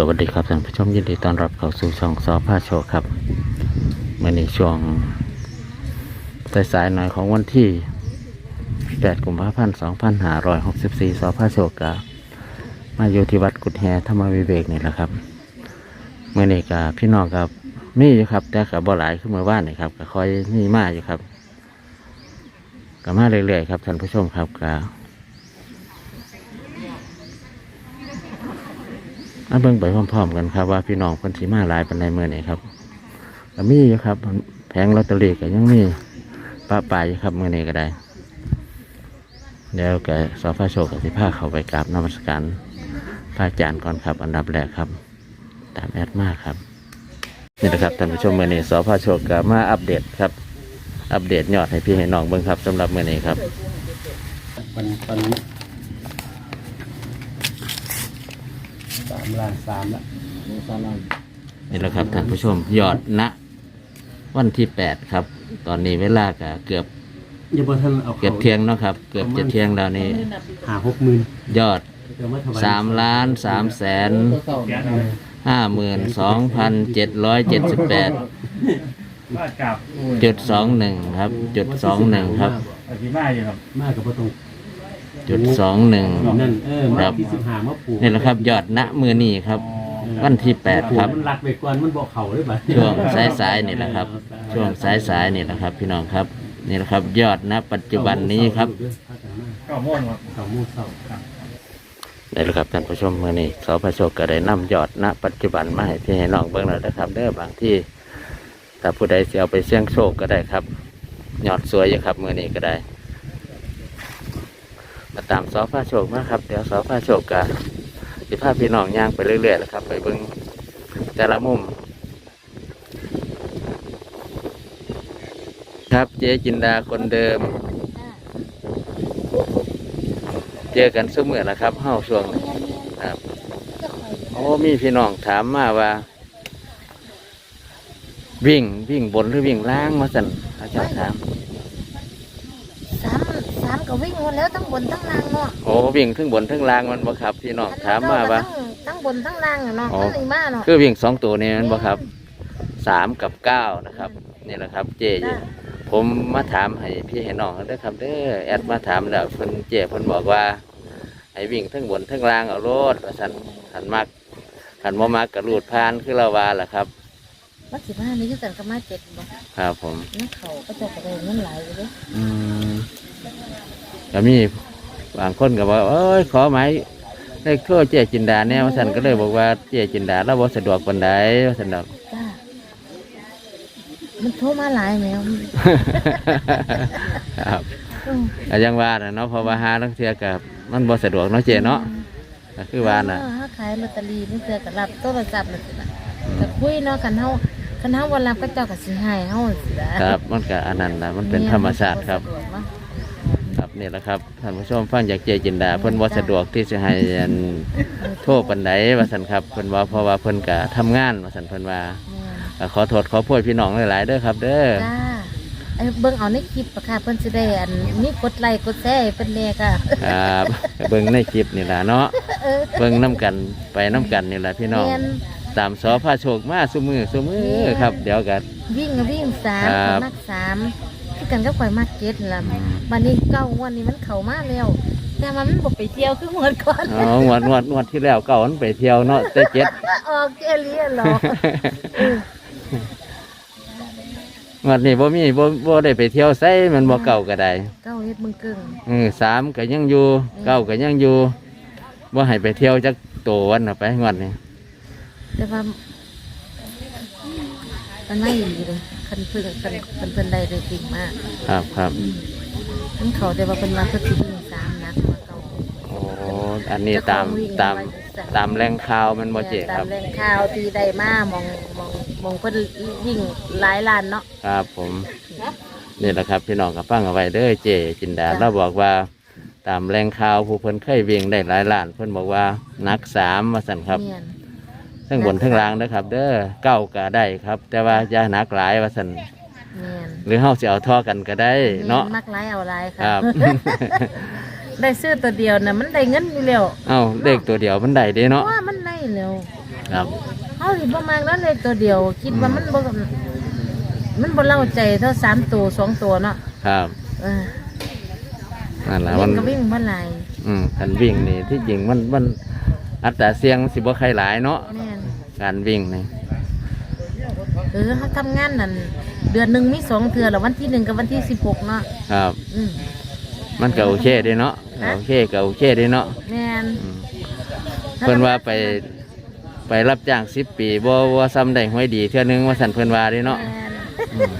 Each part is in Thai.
สวัสดีครับท่านผู้ชมยินดีต้อนรับเข้าสู่ช่องซอผ้าโชว์ครับมื่อในช่วงสายๆหน่อยของวันที่ 8 กุมภาพันธ์ 2564ซอผ้าโชว์กะมาอยู่ที่วัดกุดแฮธรรมวิเวกนี่แหละครับเมื่อนี้กะพี่น้องครับมีอยู่ครับ แต่กับบ่หลายขึ้นมาว่านนี่ครับก็คอยมีมาอยู่ครับก็มาเรื่อยๆครับท่านผู้ชมครับกะ มาเบิ่งไปพร้อมๆกันครับ ว่าพี่น้องคนสีมาหลายปันในเมื่อไหนครับมีอยู่ครับ แผงลอตเตอรี่ก็ยังมีป้าปลายครับเมื่อนี้ก็ได้เดี๋ยวแกสอฟ้าโชคกับสิผ้าเขาไปกราบนมัสการพระอาจารย์ก่อนครับ อันดับแรกครับ ตามแอดมากครับนี่นะครับท่านผู้ชมเมื่อนี้สอฟ้าโชคกับมาอัปเดตครับ อัปเดตยอดให้พี่ให้น้องเบิ่งครับสำหรับเมื่อนี้ครับวันวันนี้สามล้านสามละสามล้านนี่แหละครับท่านผู้ชมยอดณวันที่แปดครับ ตอนนี้เวลาก็เกือบอย่าบอกท่านเอาเกือบเที่ยงเนาะครับ เกือบจะเที่ยงแล้วนี่หาหกหมื่นยอดเดี๋ยวมาถวายสามล้านสามแสนห้าหมื่นสองพันเจ็ดร้อยเจ็ดสิบแปดว่ากับจุดสองหนึ่งครับ จุดสองหนึ่งครับอธิบายอยู่ครับมากกับประตู จุดสองหนึ่งนั่นเออครัมาบที่สิบหามาปลูกนี่แหละครับยอดณมือนี่ครับ วันที่แปดครับมันรัดไปก่อนมันบอกเขาได้ไหมช่วงสายๆนี่แหละครับ ช่วงสายๆนี่แหละครับ พี่น้องครับนี่แหละครับ ยอดณปัจจุบันนี้ครับก็ม่วนครับเขามูเศร้านี่แหละครับท่านผู้ชมมื่อนี้สพระโชคก็ได้นำยอดณปัจจุบันมาให้พี่ให้น้องเบิ่งแล้วนะครับเด้อบางที่ถ้าผู้ใดเสียเอาไปเสี่ยงโชคก็ได้ครับ ยอดสวยอยู่ครับมื่อนี้ก็ได้ มาตามสพระโชคมาครับเดี๋ยวสพระโชคก็สิพาพี่น้องย่างไปเรื่อยๆนะครับ ไปเบิ่งแต่ละมุม ครับเจ๊จินดาคนเดิม เจอกันเสมอนะครับเฮาช่วงนี้ครับโอ้มีพี่น้องถามมาว่า วิ่งวิ่งบนหรือวิ่งล่างมาสั่นอาจารย์ถาม สามสามก็วิ่งหม ดแล้วทั้งบนทั้งล่างเนาะโอ้วิ่งทั้งบนทั้งล่างมันบ่ครับพี่น้องถามมาว่าทั้งทั้งบนทั้งล่างอะเนาะอ๋อทั้งหนึ่งบ้านเนาะคือวิ่งสองตัวนี้มันบ่ครับสามกับเก้านะครับนี่แหละครับ เจจ้ะผมมาถามให้พี่ให้น้องเด้อครับเด้อแอดมาถามแล้วเพิ่นเจเพิ่นบอกว่าให้วิ่งทั้งบนทั้งล่างเอาโลดว่าซั่นหันมักหันบ่มักก็รูดผ่านคือเราว่าล่ะครับ วัดสิบห้านี่คือกันก็มาเจ็ดบ่ครับผม นักเขาก็จะกระโดดเงินไหลายอยู่เด้อืมก็มีบางคนก็บอกเอ้ยขอหมายเลขโทษเจ๊จินดาแน่ว่าสันก็เลยบอกว่าเจ๊จินดาเราบ่สะดวกปานใดว่าสันดอก จ้า มันโทรมาหลายแมวครับอืมก็ยังว่าน่ะเนาะเพราะว่าหาลังเทือกับมันบ่สะดวกเนาะเจ๊เนาะก็คือว่าน่ะเออขายลอตเตอรี่นี่เจอกับรับโทรศัพท์นั่นสิล่ะแต่คุยเนาะกันเฮา คันเฮาวันรับก็เจ้าก็สิให้เฮาสิล่ะครับมันก็อันนั้นนะมันเป็นธรรมชาติครับ สะดวกเนาะครับนี่แหละครับท่านผู้ชมฟังจากเจจินดาเพิ่นบ่สะดวกที่จะให้อันโทษปานใดว่าซั่นครับเพิ่นว่าเพราะว่าเพิ่นก็ทำงานว่าซั่นเพิ่นว่าแม่นก็ขอโทษขอโพยพี่น้องหลายๆเด้อครับ เด้อ จ้าไอ้เบิ่งเอาในคลิปอะค่ะเพิ่นสิได้อันมีกดไลค์กดแชร์ให้เพิ่นแน่ค่ะ ครับเบิ่งในคลิปนี่ล่ะเนาะเบิ่งน้กันไปน้กันนี่ล่ะพี่น้อง แม่น ตามสอพาโชคมาซุมือซุมือครับ เดี๋ยวกัน วิ่งก็วิ่งสามครับนักสามคือกันก็ข่อยมากเก็ตล่ะวันนี้เก้าวันนี้มันเข้ามาแล้ว แต่ว่ามันบ่ไปเที่ยวคือหมดก่อนอ๋องวดงวดงวดที่แล้วเก่ามันไปเที่ยวเนาะแต่เจ็ด ออกเอเลียหรอกงวดนี้บ่มีบ่บ่ได้ไปเที่ยวไสมันบ่เก่าก็ได้เก้าเฮ็ดมึงกึ่งอือสามก็ยังอยู่เก้าก็ยังอยู่บ่ให้ไปเที่ยวจักโตวันน่ะไปงวดนี้ แต่ว่ามันไม่ดีเลยคันเพิ่งคันคันเพิ่นได้เลยจริงมากครับครับมันเขาแต่ว่าเพิ่นมาเพิ่นสิวิ่งสามนักกว่าเก่าโอ้อันนี้ตามตามตามแรงข่าวมันบ่เจครับตามแหล่งข่าวที่ได้มามองมองมองเพิ่นวิ่งหลายล้านเนาะ ครับผมนี่แหละครับพี่น้องกับฟังเอาไว้เด้อเจจินดาจ้ะ เราบอกว่าตามแรงข่าวผู้เพิ่นเคยวิ่งได้หลายล้านเพิ่นบอกว่านักสามมาสั่นครับ เมียน ทั้งบนทั้งล่างนะครับ เด้อเก้าก็ได้ครับ แต่ว่าอย่าหนักหลายว่าสั่นเมียนหรือเฮาสิเอาท่อกันก็ได้เนาะแม่มักหลายเอาหลายครัค่ะบได้ซื้อตัวเดียวน่ะมันได้เงินอยู่แล้วเอ้าเลขตัวเดียวมันได้เด้เนาะว่ามันได้แล้วครับ เฮาสิบ่มากนั้นเลยตัวเดียว คิดว่ามันบ่มันบ่เล่าใจเท่าสามตัวสองตัวเนาะครับเออนั่นแหละวิ่มังนก็วิ่งบ่หลายอืมการวิ่งนี่ที่จริงมันมันอัตราเสี่ยงสิบ่ใครหลายเนาะแม่น การวิ่งนี่เออเฮาทำงานนั่นเดือนหนึงมีสองเทื่อแล้ววันที่หนึ่งกับวันที่สิบหกเนาะครับ อืมมันก็โอเคเด้เนาะฮะโอเคก็โอเคเด้เนาะแม่นอืมเพิ่นว่าไปไปรับจ้างสิบปีบ่บ่ซ้ำได้หวยดีเทื่อนึงว่าสันเพิ่นว่าเด้เนาะแม่นอืม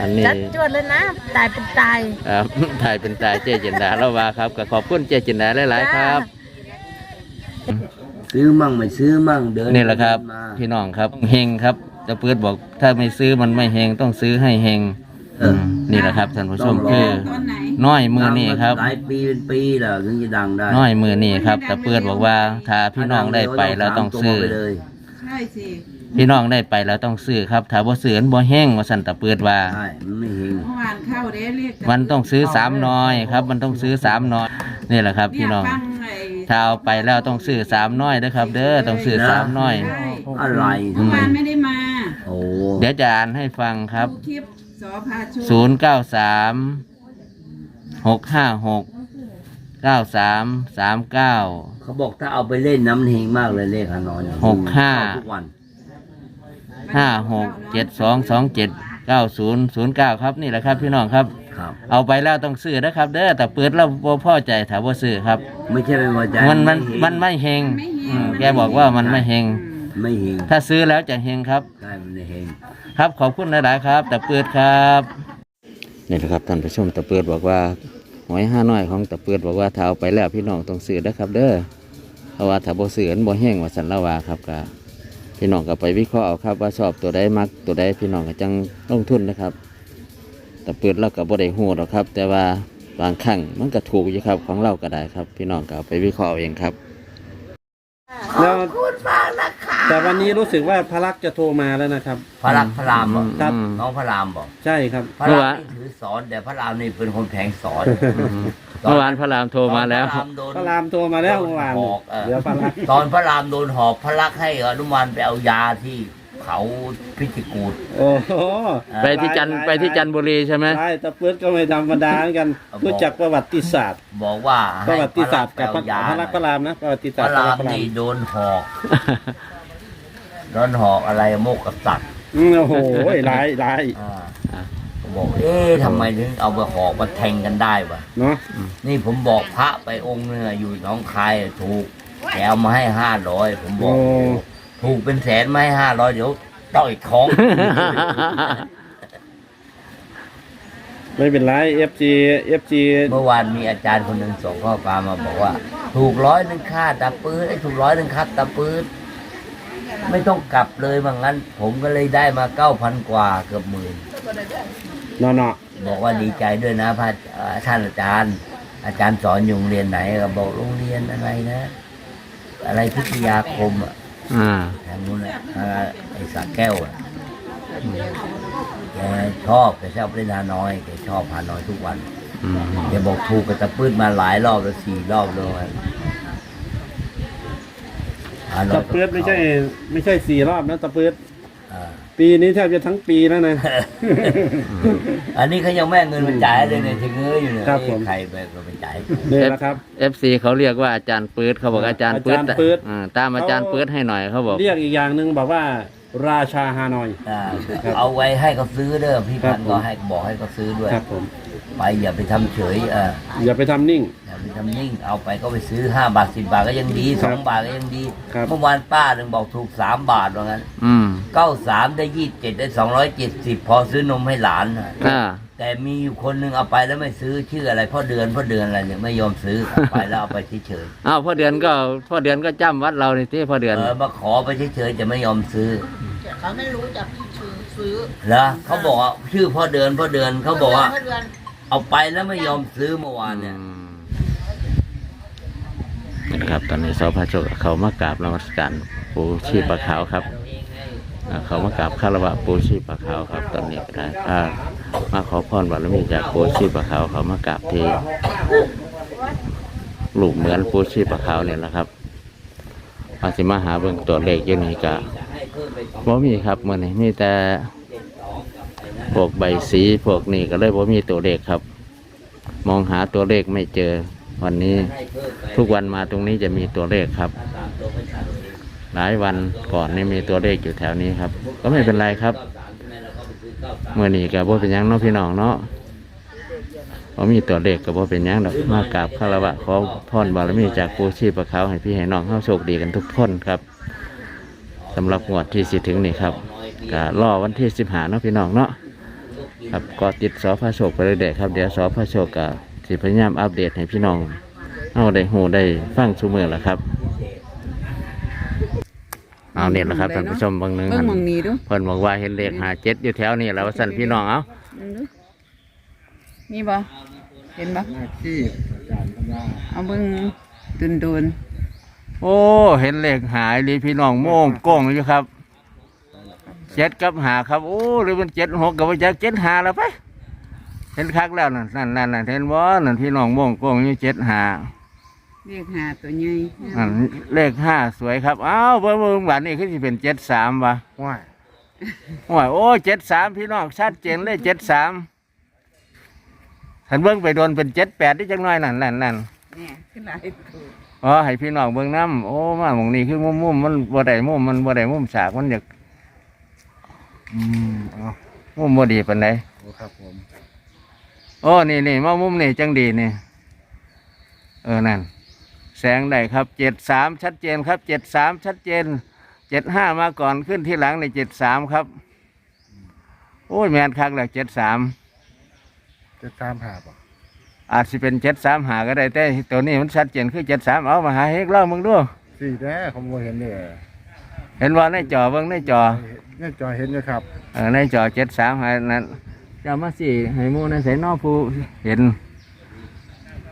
อันนี้จัดจวดเลยนะ ตายเป็นตายครับ ถ่ายเป็นตายเจ๊จินดาแล้วว่าครับก็ขอบคุณเจ๊จินดาหลายๆครับ ซื้อมั่งไม่ซื้อมั่งเดินนี่แหละครับ มาพี่น้องครับเฮงครับตะเปิดบอกถ้าไม่ซื้อมันไม่เฮงต้องซื้อให้เฮงเออมนี่แหละครับท่านผู้ชมต้องรอคือน้อยมือนี่ครับหลายปีเป็นปีแล้วถึงจะดังได้น้อยมือนี่ครับตะเปิดบอกว่าถ้าพี่น้องได้ไปแล้วต้องซื้อสามตัวไปเลยใช่สิพี่น้องได้ไปแล้วต้องซื้อครับถ้าบ่ซื้อมันบ่แห้งว่าสันตะเปิดว่า ใช่มันไม่เฮงเมื่อวานเข้าเด้เรียกมันต้องซื้อสามน้อยครับ มันต้องซื้อสามน้อยนี่แหละครับ พี่น้องเรียกฟัไอ้ ถ้าเอาไปแล้วต้องซื้อสามน้อยนะครับ เด้อต้องซื้อสามน้อย ใช่อะไรเมื่อวานไม่ได้มาโอ้ เดี๋ยวจะอ่านให้ฟังครับ ดูคลิปสอพาชูศูนย์เก้าสามหกห้าหกเก้าสามสามเก้า เขาบอกถ้าเอาไปเล่นน้ำเฮงมากเลยเลขฮานอยเนี่ยหกห้า เข้ทุกวัน ห้าหกเจ็ดสองสองเจ็ดเก้าศูนย์ศูนย์เก้าครับนี่แหละครับพี่น้องครับ ครับ เอาไปแล้วต้องซื้อนะครับ เด้อแต่เปิดแล้วบ่พอใจถามว่าซื้อครับ ไม่ใช่ไม่พอใจมันมันไเฮงมันไม่เฮงไม่เห็นอืมแกบอกว่ามันไม่เฮงไม่เฮงถ้าซื้อแล้วจะเฮงครับ ใช่มันไม่เฮง ครับขอบคุณหลายๆครับ แต่เปิดครับนี่แหละครับท่านผู้ชมตะเปิดบอกว่าหอยห้าน้อยของตะเปิดบอกว่าถ้าเอาไปแล้วพี่น้องต้องซื้อนะครับ เด้อเพราะว่าถ้าบ่ซื้อมันบ่แห้งว่าสันละวาครับก็พี่น้องก็ไปวิเคราะห์เอาครับว่าชอบตัวใดมักตัวใดพี่น้องก็จังลงทุนนะครับ ตะเปิดเราก็บ่ได้ฮู้หรอกครับ แต่ว่าบางครั้งมันก็ถูกอยู่ครับของเราก็ได้ครับ พี่น้องก็เอาไปวิเคราะห์เอาเองครับ แล้วแต่วันนี้รู้สึกว่าพระลักษมณ์จะโทรมาแล้วนะครับ พระรักพระรามบอกครับ น้องพระรามบอกใช่ครับ พระเมื่อราวามนนี่ถือสอนแต่พระรามนี่เป็นคนแผงสอนเมื่อวานพระรามโทรมาแล้วตอนพระรามโดน พระรามโทรมาแล้วเมื่อวานหอกเออ เดี๋ยวพระลักษมณ์ ตอนพระรามโดนหอกพระลักษมณ์ให้อนุมานไปเอายาที่ เขาพิจิกูด โอ้โหไปที่จันทร์ไปที่จันทบุรีใช่ไหมใช่ตะเปิดก็ไม่ธรรมดาเหมือนกัน บอก รู้จักประวัติศาสตร์ บอกว่าปให้ระวัติศาสตร์พกับลัพกษระมณ์ไปเอายาพระลักษมณ์พระรามนะประวัติพศาสตระร์รามพระรามนี่โดนหอกโดนหอกอะไรโมกกษัตริย์อืมโอ้โหร้ายร้ายอ่าบอกเอ๊ะทำไมถึงเอาไปหอกมาแทงกันได้วะเนาะนี่ผมบอกพระไปองค์หนึงอะอยู่หน้องคายถูกแกเอามาให้ห้าร้อยผมบอกโอ้ ถูกเป็นแสนไม่ห้าร้อยเดี๋ยวต่อยท้อง ไม่เป็นไร FG FG เมื่อวานมีอาจารย์คนหนึ่งส่งข้อความมาบอกว่า ถูกร้อยหนึ่งค่าตาปื้ดไอ้ถูกร้อยหนึ่งค่าตาปื้ดไม่ต้องกลับเลยว่างั้น ผมก็เลยได้มาเก้าพันกว่าเกือบหมื่นเนาะเนาะบอกว่าดีใจด้วยนะพระเอ่อท่านอาจารย์ อาจารย์สอนอยู่โรงเรียนไหนก็บอกโรงเรียนอะไรนะ อะไรพิทยาคมอะ อ่าทางนู้นอะอ่าไอ้สาแก้วอะแกชอบแกชอบเล่นฮานอยแกชอบฮานอยทุกวันอืมแกบอกถูกกับตะปื้ดมาหลายรอบแล้วสี่รอบแล้วอะฮานอยตะเปิดไม่ใช่ ไม่ใช่สี่รอบนะตะเปิดอ่า ปีนี้แทบจะทั้งปีแล้วนะ อันนี้เขายังแม่เงินมาจ่ายเลยเนี่ยถึงเงยอยู่เนี่ยครับผมเอ้ยใครไปก็ไปจ่ายนี่แหละครับ เอฟซีเขาเรียกว่าอาจารย์ปื๊ดเขาบอกอาจารย์ปื๊ดอาจารย์ปื๊ด อ่าตามอาจารย์ปื๊ดให้หน่อยเขาบอก เรียกอีกอย่างหนึ่งบอกว่า ราชาฮานอย อ่าครับเอาไว้ให้เขาซื้อเด้อพี่ครัพับนผมก็ให้บอกให้เขาซื้อด้วย ครับผม ไปอย่าไปทำเฉยเอออย่าไปทำนิ่ง อย่าไปทำนิ่งเอาไปก็ไปซื้อห้าบาทสิบาทก็ยังดีคสรัอบงบาทก็ยังดีครับ เมื่อวานป้าหนึ่งบอกถูกสามบาทว่างั้นอืมเก้าสามได้ยี่สิบเจ็ดได้สองร้อยเจ็ดสิบพอซื้อนมให้หลานน่ะอ่า แต่มีอยู่คนหนึ่งเอาไปแล้วไม่ซื้อชื่ออะไรพ่อเดือนพ่อเดือนอะไรเนี่ยไม่ยอมซื้อเอาไปแล้วเอาไปเฉยอ้าวพ่อเดือนก็พ่อเดือนก็จำวัดเราในที่พ่อๆเดือน เออมาขอไปเฉยๆจะไม่ยอมซื้อเขาไม่รู้จักชื่อซื้อเหรอเขาบอกว่าชื่อพ่อเดือนพ่อเดือนเขาบอกว่า เดือน เอาไปแล้วไม่ยอมซื้อเมื่อวานเนี่ยอืมนี่นะครับตอนนี้สพโชคเขามากราบนมัสการปูชีปะขาวครับอ่าเขามากราบคารวะปูชีปะขาวครับ ตอนนี้ก็ได้พามาขอพรบารมีจากปูชีปะขาวเขามากราบที่ลูกเหมือนปูชีปะขาวเนี่ยแหละครับอาสิมาหาเบิ่งตัวเลขอยู่นี่กะบ่มีครับเมื้อนี้มีแต่ พวกใบสีพวกนี้ก็เลยบ่มีตัวเลขครับ มองหาตัวเลขไม่เจอ วันนี้ทุกวันมาตรงนี้จะมีตัวเลขครับ หลายวันก่อนนี่มีตัวเลขอยู่แถวนี้ครับ ก็ไม่เป็นไรครับเมื่อนี้กับว่เป็นยังเนาะพี่น้องเนาะพอมีตัวเลขกับว่เป็นยังดอกมากราบคารวะขอพรบารมีจากปูชีพระเขาให้พี่ให้น้องเข้าโชคดีกันทุกคนครับสำหรับงวดที่สิถึงนี่ครับ ก็รอวันที่สิบหาเนาะพี่น้องเนาะครับก็ติดสอพระโชคไปเลยเด็ครับเดี๋ยวสอพระโชคกับสิพยายามอัปเดตให้พี่น้องเอาได้หูได้ฟังชูมือแล้วครับเอาเนี่ยแหละครับท่านผู้ชมเบางหนึงเบิ่งหันหมองนี้ดูเพิ่นบอกว่าเห็นเลขหาเจ็ดอยู่แถวนี้แล้วว่าสั่นพี่น้องเอาเบิ่งดูมีบ่เห็นบ่หน้าที่อาจารย์ทำว่าเอาเบิ่งดุนดุนโอ้ เห็นเลขหายลีพี่น้องโม่งโก้งอยู่ครับ เจ็ดกับหาครับโอ้หรือมันเจ็ดหกกับว่าจะเจ็ดหาแล้วไปเห็นคักแล้วนั่นนั่นนั่นนั่นเห็นบ่นั่นพี่น้องโม่งโก้งอยู่เจ็ดหาเรียกหาตัวใหญ่นั่นเลขห้าสวยครับอ้าวเบิ่งเบิ่งบัดนี้คือสิเป็นเจ็ดสามวะว้ายโอ้ยโอ้เจ็ดสามพี่น้องชัดเจนเลยเจ็ดสามท่านเบิ่งไปโดนเป็นเจ็ดแปดได้จังน้อยนั่นนั่นนั่นเนี่ยขึ้นหลายตัวอ๋อให้พี่น้องเบิ่งน้ำโอ้มาหมองนี้คือมุมมุมๆมันบ่ได้มุมมันบ่ได้มุมฉากมันอยาก อืมเอามุมบ่ดีปานใดโอ้ครับผมโอ้นี่นี่มามุมนี่จังดีนี่เออนั่น แสงได้ครับเจ็ดสามชัดเจนครับเจ็ดสามชัดเจนเจ็ดห้ามาก่อนขึ้นที่หลังในเจ็ดสามครับ โอ้ยแมนคักแล้วเจ็ดสามจะตามหาบ่อาจจะเป็นเจ็ดสามหาก็ได้แต่ตัวนี้มันชัดเจนคือเจ็ดสามเอามาหาเฮกเล่ามึงดูสี่แน่ผมบ่เห็นเลยเห็นว่าในจอเบิ่งในจอเนี่ยจอเห็นอยู่ครับเออในจอเจ็ดสามให้นั้นเจะมาสี่ให้หมูนั่นใส่นอผู้เห็น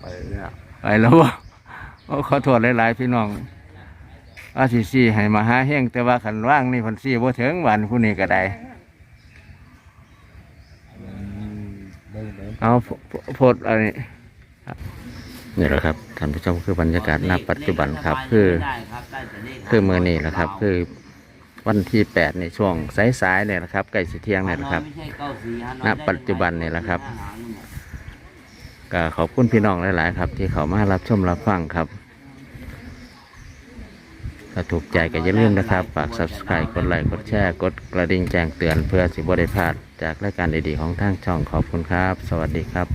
ไปเนี่ยไปแล้วบ่โอ้ขอโทษหลายๆพี่น้องอาสิสี่ให้มาหาเฮงแต่ว่าขันว่างนี่เพันสี่บ่ถึงวันผู้นี้ก็ได้อืมเบิ่งเบิ่งเอาโพโพดอันนี้นี่แหละครับท่านผู้ชมคือบรรยากาศณปัจจุบันครับ คือ คือมือนี้แหละครับ คือ วันที่แปดในช่วงสายๆเนี่ยนะครับใกล้สิเที่ยงเนี่ยนะครับ ณ ปัจจุบันนี่แหละครับก็ขอบคุณพี่น้องหลายๆ ครับ ที่เขามารับชมรับฟังครับถ้าถูกใจก็อย่าลืมนะครับ ฝาก subscribe กดไลค์กดแชร์กดกระดิ่งแจ้งเตือนเพื่อสิบได้พลาดจากรายการดีๆของทางช่องขอบคุณครับ สวัสดีครับ